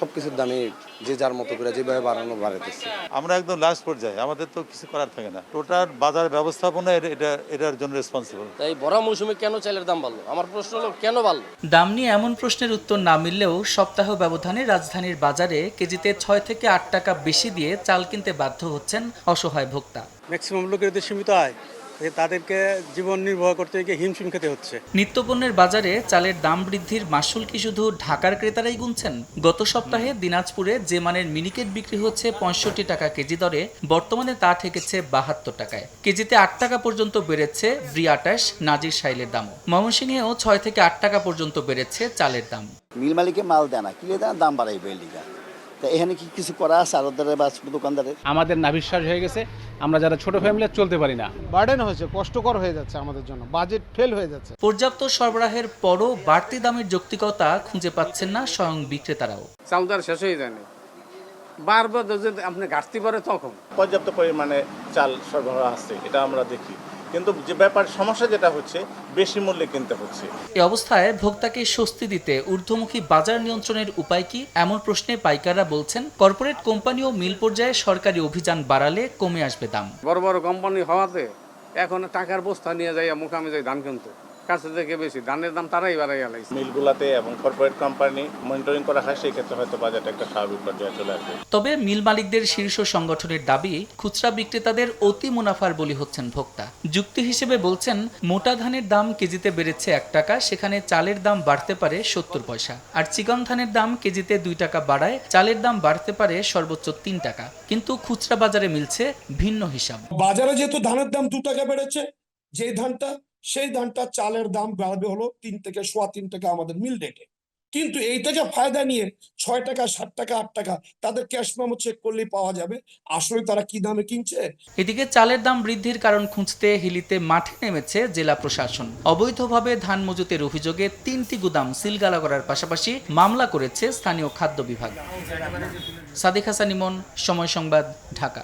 সব কিছুর দামই যে যার মতো করে যেভাবে বাড়ানো বাড়াইতেছে। আমরা একদম লাস্ট পর্যায়ে আমাদের তো কিছু করার থাকে না। টোটাল বাজার ব্যবস্থাপনা এটা- এটা এটার জন্য রেসপন্সিবল তাই বড় মৌসুমে কেন চালের দাম বাড়লো? আমার প্রশ্ন হলো কেন বাড়লো? দাম নিয়ে এমন প্রশ্নের উত্তর না মিললেও সপ্তাহ ব্যবধানে রাজধানীর বাজারে কেজিতে ছয় থেকে আট টাকা বেশি দিয়ে চাল কিনতে বাধ্য হচ্ছেন অসহায় ভোক্তা। ম্যাক্সিমাম লোকের সীমিত আয়। তাদেরকে জীবন নির্বাহ করতে গিয়ে হিমশিম খেতে হচ্ছে। নিত্যপণ্যের বাজারে চালের দাম বৃদ্ধির মাসুল কি শুধু ঢাকার ক্রেতারাই গুনছেন? গত সপ্তাহে দিনাজপুরে যে মানের মিনিকেট বিক্রি হচ্ছে পঁয়ষট্টি টাকা কেজি দরে বর্তমানে তা ঠেকেছে বাহাত্তর টাকায়। কেজিতে আট টাকা পর্যন্ত বেড়েছে ব্রিয়াটাস নাজির সাইলের দাম ময়মনসিংহেও ছয় থেকে আট টাকা পর্যন্ত বেড়েছে চালের দাম। মিল মালিকে মাল দেয় না কিনে দেয় দাম বাড়াইবে এই লিগা তা এখানে কি কিছু করা আছে আরদারে বা দোকানদারের? আমাদের নাভিশ্বাস হয়ে গেছে আমরা যারা ছোট ফ্যামিলি চলতে পারি না। বার্ডেন হয়েছে কষ্টকর হয়ে যাচ্ছে আমাদের জন্য বাজেট ফেল হয়ে যাচ্ছে। পর্যাপ্ত সরবরাহের পরও বাড়তি দামের যৌক্তিকতা খুঁজে পাচ্ছেন না স্বয়ং বিক্রেতারাও। চাল তো আর শেষ হয়ে যায়নি। বারবার যদি আপনি ঘাটতি পড়ে তখন। পর্যাপ্ত পরিমাণে চাল সরবরাহ আছে এটা আমরা দেখি। কিন্তু যে ব্যাপার সমস্যা যেটা হচ্ছে বেশি মূল্যে কিনতে হচ্ছে। এই অবস্থায় ভোক্তাকে স্বস্তি দিতে ঊর্ধ্বমুখী বাজার নিয়ন্ত্রণের উপায় কি? এমন প্রশ্নে পাইকাররা বলছেন কর্পোরেট কোম্পানি ও মিল পর্যায়ে সরকারি অভিযান বাড়ালে কমে আসবে দাম। বড় বড় কোম্পানি হওয়াতে এখন টাকার বস্তা নিয়ে যাই মুখামে যাই ধান কিনতে। কাছে থেকে বেশি ধানের দাম তারাই বাড়াই গেলাইছে মিলগুলাতে এবং কর্পোরেট কোম্পানি মনিটরিং করা হয় সেই ক্ষেত্রে হয়তো বাজারটা একটা স্বাভাবিক পর্যায়ে চলে আসবে। তবে মিল মালিকদের শীর্ষ সংগঠনের দাবি খুচরা বিক্রেতাদের অতি মুনাফার বলি হচ্ছেন ভোক্তা। যুক্তি হিসেবে বলছেন মোটা ধানের দাম কেজিতে বেড়েছে এক টাকা সেখানে চালের দাম বাড়তে পারে সত্তর পয়সা। আর চিকন ধানের দাম কেজিতে দুই টাকা বাড়ায় চালের দাম বাড়তে পারে সর্বোচ্চ তিন টাকা। কিন্তু খুচরা বাজারে মিলছে ভিন্ন হিসাব। বাজারে যেহেতু ধানের দাম দু টাকা বেড়েছে যে ধানটা সেই ধানটা চালের দাম বাড়বে হলো তিন থেকে সোয়া তিন টাকা আমাদের মিল রেটে কিন্তু এই থেকে ফায়দা নিয়ে ছয় টাকা, সাত টাকা, আট টাকা, তাদের ক্যাশ মেমো চেক করলেই পাওয়া যাবে। আসলে তারা কি দামে কিনছে? এদিকে চালের দাম বৃদ্ধির কারণ খুঁজতে হিলিতে মাঠে নেমেছে জেলা প্রশাসন। অবৈধভাবে ধান মজুতের অভিযোগে তিনটি গুদাম সিলগালা করার পাশাপাশি মামলা করেছে স্থানীয় খাদ্য বিভাগ। সাদিক হাসান ইমন, সময় সংবাদ, ঢাকা।